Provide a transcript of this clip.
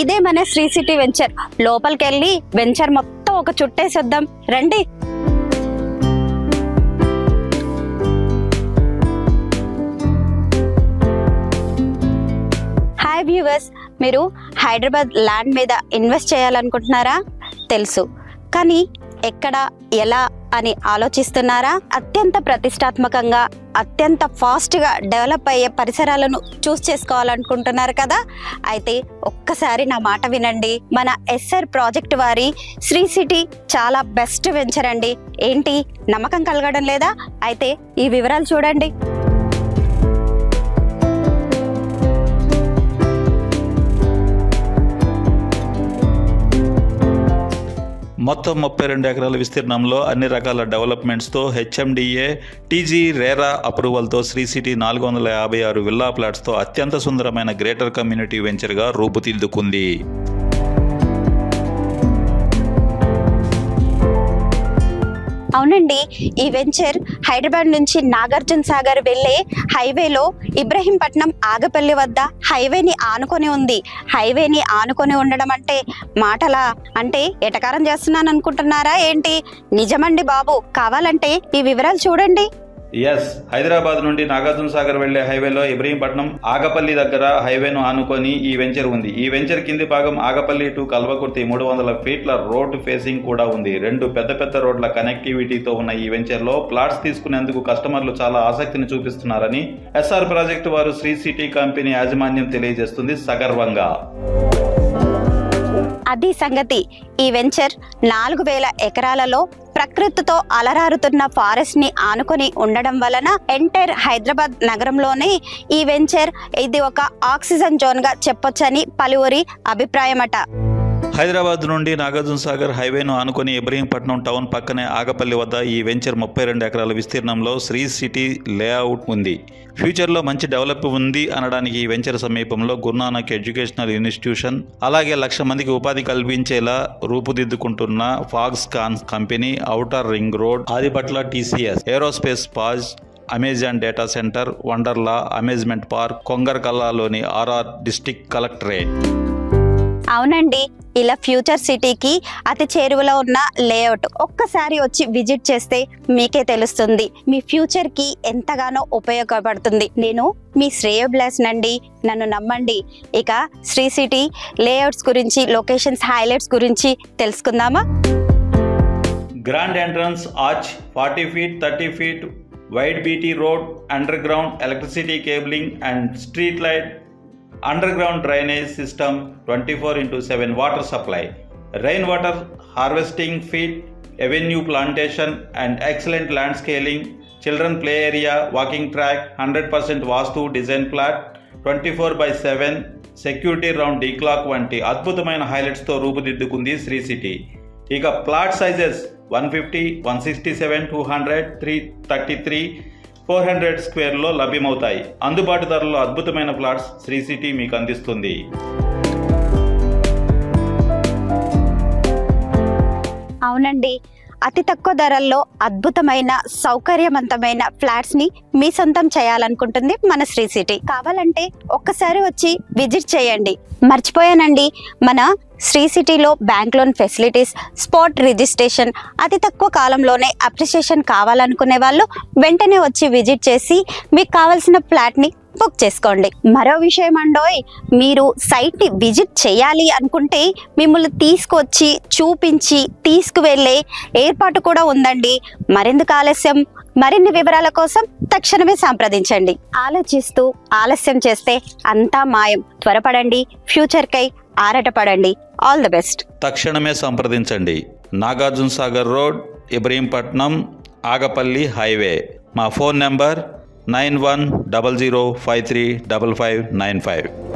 ఇదే మన Shri city venture. లోపలికి వెళ్ళి వెంచర్ మొత్తం ఒక చుట్టేసేద్దాం. రండి. హాయ్ వ్యూవర్స్ మీరు హైదరాబాద్ ల్యాండ్ మీద ఇన్వెస్ట్ చేయాలనుకుంటున్నారా? తెలుసు. కానీ ఎక్కడ ఎలా అని ఆలోచిస్తున్నారా? అత్యంత ప్రతిష్టాత్మకంగా అత్యంత ఫాస్ట్గా డెవలప్ అయ్యే పరిసరాలను చూస్ చేసుకోవాలనుకుంటున్నారు కదా? అయితే ఒక్కసారి నా మాట వినండి. మన ఎస్ఆర్ ప్రాజెక్ట్ వారి శ్రీ సిటీ చాలా బెస్ట్ వెంచర్ అండి. ఏంటి? నమ్మకం కలగడం లేదా? అయితే ఈ వివరాలు చూడండి. మొత్తం ముప్పై రెండు ఎకరాల విస్తీర్ణంలో అన్ని రకాల డెవలప్మెంట్స్తో హెచ్ఎండిఏ టీజీ రేరా అప్రూవల్తో శ్రీ సిటీ నాలుగు వందల యాభై ఆరు విల్లా ప్లాట్స్తో అత్యంత సుందరమైన గ్రేటర్ కమ్యూనిటీ వెంచర్గా రూపుదిద్దుకుంది. అవునండి ఈ వెంచర్ హైదరాబాద్ నుంచి నాగార్జున సాగర్ వెళ్ళే హైవేలో ఇబ్రహీంపట్నం ఆగపల్లి వద్ద హైవేని ఆనుకొని ఉంది. హైవేని ఆనుకొని ఉండడం అంటే మాటలా? అంటే ఎటకారం చేస్తున్నాను అనుకుంటున్నారా ఏంటి? నిజమండి బాబు కావాలంటే ఈ వివరాలు చూడండి. ఎస్ హైదరాబాద్ నుండి నాగార్జున సాగర్ వెళ్ళే హైవేలో ఇబ్రహీంపట్నం ఆగపల్లి దగ్గర హైవేను ఆనుకొని ఈ వెంచర్ ఉంది. ఈ వెంచర్ కింది భాగం ఆగపల్లి టు కల్వకుర్తి మూడు వందల ఫీట్ల రోడ్ ఫేసింగ్ కూడా ఉంది. రెండు పెద్ద పెద్ద రోడ్ల కనెక్టివిటీతో ఉన్న ఈ వెంచర్లో ప్లాట్స్ తీసుకునేందుకు కస్టమర్లు చాలా ఆసక్తిని చూపిస్తున్నారని ఎస్ఆర్ ప్రాజెక్టు వారు శ్రీ సిటీ కంపెనీ యాజమాన్యం తెలియజేస్తుంది సగర్వంగా. అది సంగతి. ఈ వెంచర్ నాలుగు వేల ఎకరాలలో ప్రకృతితో అలరారుతున్న ఫారెస్ట్ని ఆనుకొని ఉండడం వలన ఎంటైర్ హైదరాబాద్ నగరంలోనే ఈ వెంచర్ ఇది ఒక ఆక్సిజన్ జోన్గా చెప్పొచ్చని పలువురి అభిప్రాయమట. హైదరాబాద్ నుండి నాగార్జున సాగర్ హైవేను ఆనుకొని ఇబ్రహీంపట్నం టౌన్ పక్కనే ఆగపల్లి వద్ద ఈ వెంచర్ ముప్పై రెండు ఎకరాల విస్తీర్ణంలో శ్రీ సిటీ లేఅవుట్ ఉంది. ఫ్యూచర్లో మంచి డెవలప్ ఉంది అనడానికి ఈ వెంచర్ సమీపంలో గురునానక్ ఎడ్యుకేషనల్ ఇన్స్టిట్యూషన్ అలాగే లక్ష మందికి ఉపాధి కల్పించేలా రూపుదిద్దుకుంటున్న Foxconn company outer ring road Adibatla TCS aerospace pause Amazon data centre Wonderla amazement park కొంగర్కల్లాలోని RR district collectorate. అవునండి. ఇలా ఫ్యూచర్ సిటీకి అతి చేరువలో ఉన్న లేఅవుట్ ఒక్కసారి వచ్చి విజిట్ చేస్తే మీకే తెలుస్తుంది. మీ ఫ్యూచర్కి ఎంతగానో ఉపయోగపడుతుంది. నేను మీ శ్రేయోబ్లాస్ నండి. నన్ను నమ్మండి. ఇక శ్రీ సిటీ లేఅవుట్స్ గురించి లొకేషన్స్ హైలైట్స్ గురించి తెలుసుకుందామా? Grand entrance arch forty feet thirty feet wide BT road underground electricity cabling and street light underground drainage system twenty four into seven water supply rain water harvesting feet avenue plantation and excellent landscaping children play area walking track hundred percent vastu design plot twenty four by seven security round the clock వంటి అద్భుతమైన హైలైట్స్తో రూపుదిద్దుకుంది Sri city. ఇక plot sizes one fifty one sixty seven two hundred three thirty three four hundred స్క్వేర్లో లభ్యమవుతాయి. అందుబాటు ధరలో అద్భుతమైన plots Shri city మీకు అందిస్తుంది. అవునండి. అతి తక్కువ ధరల్లో అద్భుతమైన సౌకర్యవంతమైన ఫ్లాట్స్ని మీ సొంతం చేయాలనుకుంటుంది మన శ్రీ సిటీ. కావాలంటే ఒక్కసారి వచ్చి విజిట్ చేయండి. మర్చిపోయానండి. మన శ్రీ సిటీలో bank loan facilities spot registration అతి తక్కువ కాలంలోనే అప్రిషియేషన్ కావాలనుకునే వాళ్ళు వెంటనే వచ్చి విజిట్ చేసి మీకు కావాల్సిన ఫ్లాట్ని బుక్ చేసుకోండి. మరో విషయం అండోయ్ మీరు సైట్ని విజిట్ చేయాలి అనుకుంటే మిమ్మల్ని తీసుకొచ్చి చూపించి తీసుకువెళ్ళే ఏర్పాటు కూడా ఉందండి. మరెందుకు ఆలస్యం? మరిన్ని వివరాల కోసం తక్షణమే సంప్రదించండి. ఆలోచిస్తూ ఆలస్యం చేస్తే అంతా మాయం. త్వరపడండి. ఫ్యూచర్కై ఆరాటపడండి. All the best. తక్షణమే సంప్రదించండి. Nagarjuna Sagar road Ibrahimpatnam Agapalli highway. మా phone number nine one double zero five three double five nine five.